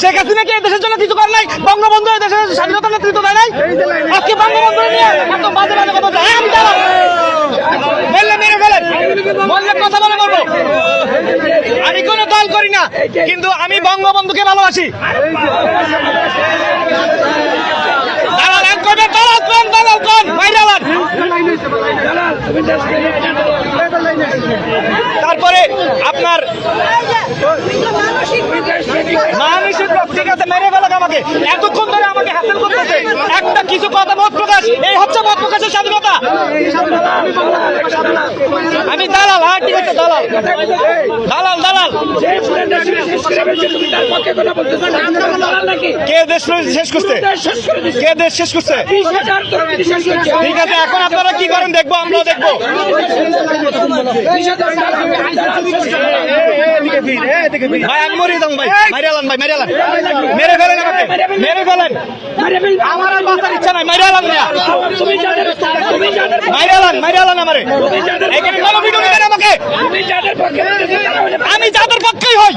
শেখ হাসিনা কি দেশের জন্য কিছু করে নাই? বঙ্গবন্ধু দেশের স্বাধীনতা নেতৃত্ব দেয় নাই? আজকে বঙ্গবন্ধু নিয়ে এত। আমি বললে মেরে ফেলেন। বললে কথা বলে মরবো। আমি কোনো দল করি না, কিন্তু আমি বঙ্গবন্ধুকে ভালোবাসি। তারপরে আপনার মানুষের ঠিক আছে আমাকে এতক্ষণ প্রকাশের স্বাধীনতা? আমি দালাল হ্যাঁ ঠিক আছে দালাল? দালাল দালাল। কে দেশ শেষ করছে? কে দেশ শেষ করছে? ঠিক আছে, এখন আপনারা কি করেন, দেখব, আমরাও দেখব। ভাই, আমি মরে যাব ভাই। মাইরে আলান ভাই মাইরে আলান মেরে ফেলেন আমাকে। মেরে ফেলেন। আমার আর ইচ্ছা নাই মাইরে আলান মিয়া মাইরে আলান আমারে। এখানে দিবেন আমাকে। আমি যাদের পক্ষেই হই।